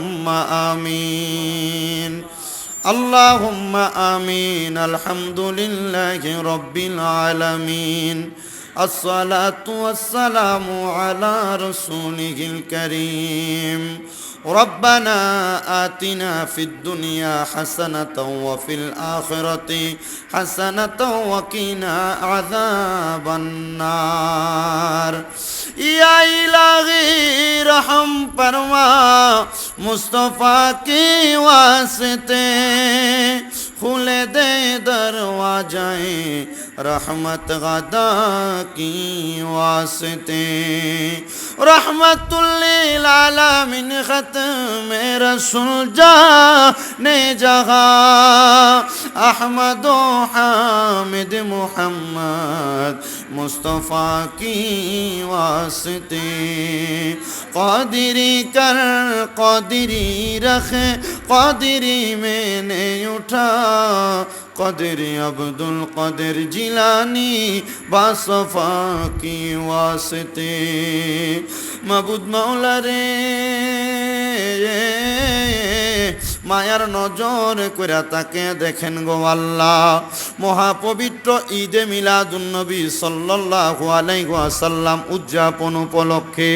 আল্লাহুম্মা আমিন আল্লাহুম্মা আমিন আলহামদুলিল্লাহি রব্বিল আলামিন الصلاة والسلام على رسوله الكريم ربنا آتنا في الدنيا حسنة وفي الآخرة حسنة وقنا عذاب النار يا إلهي मुस्तफ़ा के वास्ते खुले दे दरवाजाए रहमत गदा की वास्ते रहमतुल्लिल आलमीन खत्म रसूल जा ने जहा अहमद हामिद मोहम्मद مصطفیٰ کی واسطے قادری کر قادری رکھ قادری میں نے اٹھا قدر عبد القدر جیلانی باصفا کی واسطے مبود مولا رے মায়ার নজর করে তাকে দেখেন গো আল্লাহ। মহাপবিত্র ঈদে মিলাদুন্নবী সাল্লাহ আলাইসাল্লাম উদযাপন উপলক্ষে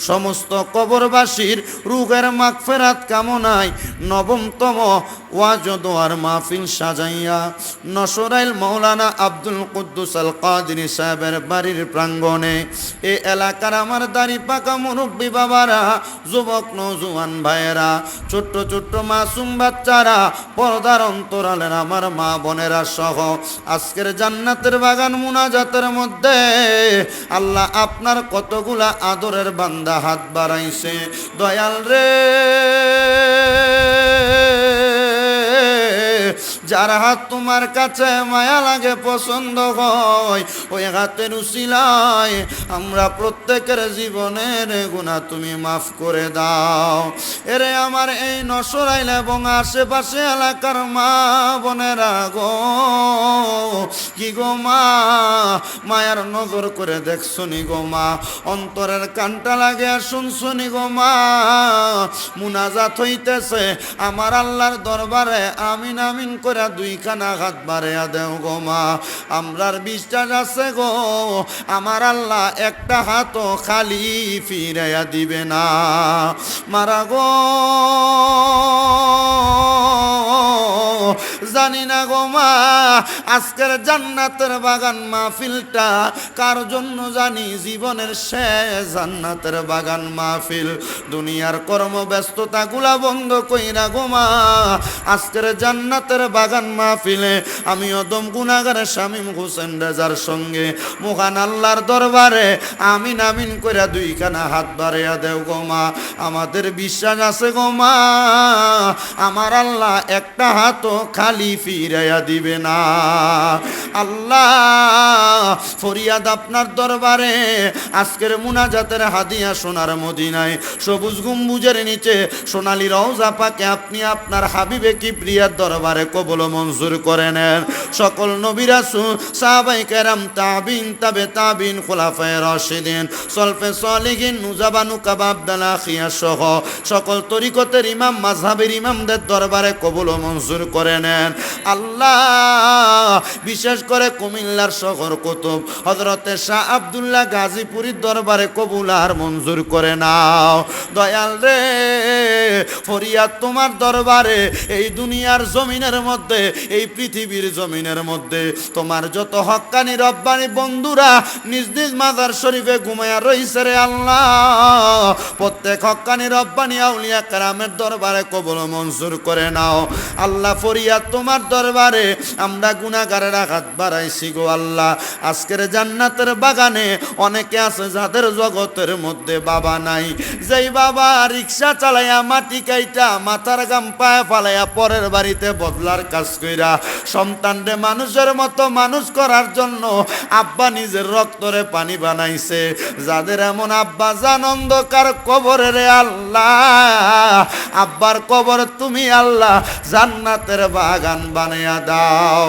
সমস্ত কবরবাসীর রুগের মাগফেরাত কামনায় নবমতম ওয়াজ দোয়ার মাহফিল সাজাইয়া নসরাইল মৌলানা আব্দুল কুদ্দুস আল কাদিরি সাহেবের বাড়ির প্রাঙ্গণে, এ এলাকার আমার দাড়ি পাকা মুরব্বী বাবারা, যুবক নজুয়ান ভাইয়েরা, ছোট্ট ছোট্ট মাসুম বাচ্চারা, পর্দার অন্তরালের আমার মা বোনেরা সহ, আজকের জান্নাতের বাগান মুনাজাতের মধ্যে আল্লাহ আপনার কতগুলা আদরের বান্দা হাত বাড়াইছে। দয়াল রে। যার হাত তোমার কাছে মায়া লাগে, পছন্দ হয়, ওই হাতের উশিলায় আমরা প্রত্যেকের জীবনের গুণা তুমি মাফ করে দাও। এরে আমার এই নসরাইল এবং আশেপাশে এলাকার মা বোনেরা গো, কি গো মা? মায়ার নজর করে দেখছনি গো মা, অন্তরের কানটা লাগে শুনছনি গো মা। মুনাজাত হইতেছে, আমার আল্লাহর দরবারে আমিন আমিন করে দুইখানা হাত বাড়াইয়া দেও গো মা। আমরার বিশ্বাস আছে গো, আমার আল্লাহ একটা হাতও খালি ফিরাইয়া দিবে না। মারা গো জানি না গো মা, আজকের জান্নাতের বাগান মাহফিলটা কার জন্য জানি? জীবনের শেষ জান্নাতের বাগান মাহফিল। দুনিয়ার কর্মব্যস্ততা গুলা বন্ধ কইরা গো মা, আজকের জান্নাতের বাগান মাহফিলে আমি অদম গুনাগারের শামীম হোসেন রেজার সঙ্গে মহান আল্লাহর দরবারে আমিন আমিন কইরা দুইখানা হাত বাড়িয়া দেও গো মা। আমাদের বিশ্বাস আছে গো মা, আমার আল্লাহ একটা হাতও খালি ফিরাইয়া দিবে না। আল্লাহ, ফরিয়াদ আপনার দরবারে। আজকের মুনাজাতের হাদিয়া সোনার মদিনায়, সবুজ গম্বুজের নিচে সোনালি রওজা পাকে আপনি আপনার হাবিবে কি প্রিয়ার দরবারে কবল মঞ্জুর করে নেন। সকল নবিরাসু সাহাবাই কেরাম, তাবিন, তাবে তাবিন, খোলাফায় রশিদিন, সলফে সলিগিন নুজাবানু কাবাবদালা খিয়া সহ সকল তরিকতের ইমাম মাঝহাবের ইমামদের দরবারে কবুল মঞ্জুর করে নেন। আল্লাহ, বিশেষ করে কুমিল্লার শহর কুতুব হজরতে শাহ আবদুল্লাহ গাজীপুরীর দরবারে কবুল আর মঞ্জুর করে নাও। দয়াল রে ফরিয়াদ তোমার দরবারে, এই দুনিয়ার জমিনের মধ্যে, এই পৃথিবীর জমিনের মধ্যে। তোমার যত হক্কানি রব্বানি বন্ধুরা নিজ নিজ মাদার শরীফে ঘুমায়া রইছে রে আল্লাহ। প্রত্যেক হক্কানি রব্বানি আউলিয়া কারামের দরবারে কবল মঞ্জুর করে নাও। আল্লাহ ফরিয়াদ তোমার দরবারে, আমরা গুণাগারের হাত বাড়াইছি গো আল্লাহ। আজকের জান্নাতের বাগানে অনেকে আছে যাদের জগতের মধ্যে বাবা নাই। যেই বাবা রিক্সা চালাইয়া মাটি কাইটা মাথার গাম পায়ে ফালাইয়া পরের বাড়িতে বদলার কাজ কইরা। সন্তানরে মানুষের মতো মানুষ করার জন্য আব্বা নিজের রক্তরে পানি বানাইছে। যাদের এমন আব্বা জান অন্ধকার কবরে রে আল্লাহ। আব্বার কবর তুমি আল্লাহ, জান্নাতের বাগান বানাইয়া দাও।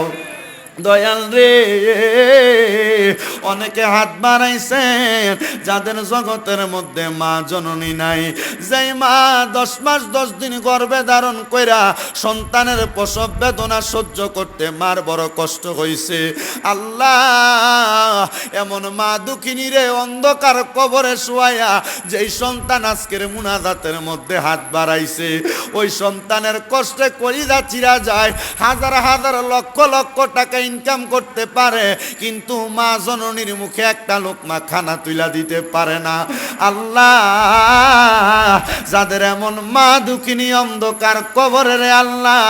দয়াল রে। অনেকে হাত বাড়াইছেন, যাদের জগতের মধ্যে মা জননী নাই। যেই মা দশ মাস দশ দিন গর্ভে ধারণ কইরা সন্তানের প্রসব বেদনা সহ্য করতে মার বড় কষ্ট হইছে। আল্লাহ, এমন মা দুঃখিনী রে অন্ধকার কবরে শুয়াইয়া যেই সন্তান আজকের মুনাজাতের মধ্যে হাত বাড়াইছে। ওই সন্তানের কষ্টে কলিজা চিরা যায়, হাজার হাজার লক্ষ লক্ষ টাকা ইনকাম করতে পারে, কিন্তু মা জননীর মুখে একটা লোকমা খানা তুলা দিতে পারে না। আল্লাহ, যাদের এমন মা দুঃখিনী অন্ধকার কবরের আল্লাহ,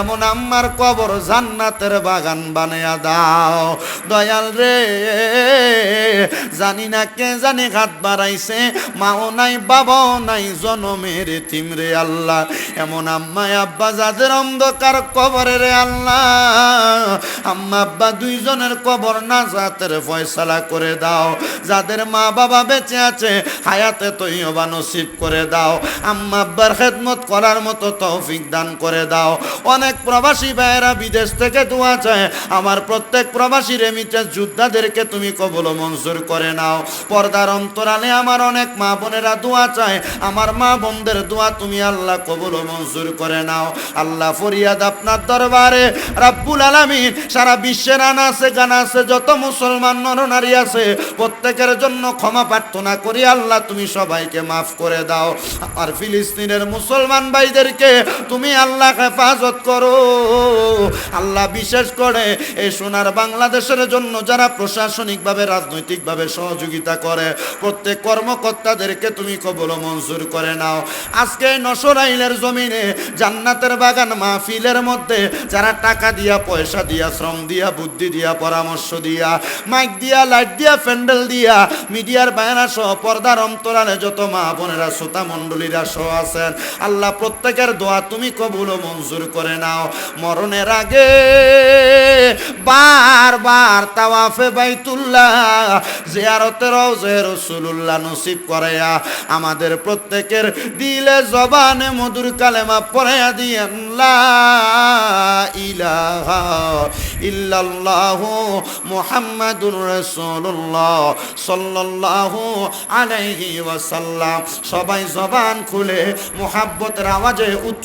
এমন আম্মার কবর জান্নাতের বাগান বানিয়ে দাও। দয়াল রে জানি না কে জানে হাত বাড়াইছে। মাও নাই, বাবাও নাই, জনমের তিমরে আল্লাহ। এমন আম্মায় আব্বা, যাদের অন্ধকার কবরে রে আল্লাহ। আম্মা, আব্বা, দুইজনের কবর না জাতের ফয়সালা করে দাও। যাদের মা বাবা বেঁচে আছে, হায়াতে তৈবা নসিব করে দাও। আম্মা আব্বার খেদমত করার মতো তৌফিক দান করে দাও। অনেক প্রবাসী ভাইয়েরা বিদেশ থেকে দোয়া চায়। আমার প্রত্যেক প্রবাসী রেমিটেন্স যোদ্ধাদেরকে তুমি কবল মঞ্জুর করে নাও। পর্দার অন্তরালে আমার অনেক মা বোনেরা দোয়া চায়। আমার মা বোনদের দোয়া তুমি আল্লাহ কবল মঞ্জুর করে নাও। আল্লাহ ফরিয়াদ আপনার দরবারে। রাব্বুল আলামিন সারা বিশ্বের গানা আছে যত মুসলমান নরনারী আছে প্রত্যেকের জন্য ক্ষমা প্রার্থনা করি, আল্লাহ তুমি সবাইকে মাফ করে দাও। আর ফিলিস্তিনের মুসলমান ভাইদেরকে তুমি আল্লাহ হেফাজত করো। আল্লাহ বিশেষ করে এই সোনার বাংলাদেশের জন্য যারা প্রশাসনিকভাবে, রাজনৈতিকভাবে সহযোগিতা করে, প্রত্যেক কর্মকর্তাদেরকে তুমি কবল মঞ্জুর করে নাও। আজকে নসরাইলের জমিনে জান্নাতের বাগান মাহফিলের মধ্যে যারা টাকা দিয়া, পয়সা দিয়া, শ্রম দিয়া, বুদ্ধি দিয়া, পরামর্শ দিয়া, মাইক দিয়া, লাইট দিয়া, প্যান্ডেল দিয়া মিডিয়ার বায়না সহ পর্দার অন্তরালে যত মা বোনেরা, শ্রোতা মণ্ডলীরা সহ আছেন, আল্লাহ প্রত্যেকের দোয়া তুমি কবুল ও মঞ্জুর করে নাও। মরণের আগে বারবার তাওয়াফে বাইতুল্লাহ, জিয়ারতে রওজে রসুলুল্লাহ নসিব করাইয়া আমাদের প্রত্যেকের দিলে জবানে মধুর কালেমা পড়াইয়া দিয়েন, লা ইলাহা ইল্লাল্লাহু মুহাম্মাদুর রাসূলুল্লাহ সাল্লাল্লাহু আলাইহি ওয়াসাল্লাম। সবাই জবান খুলে মোহাব্বতের আওয়াজে উচ্চ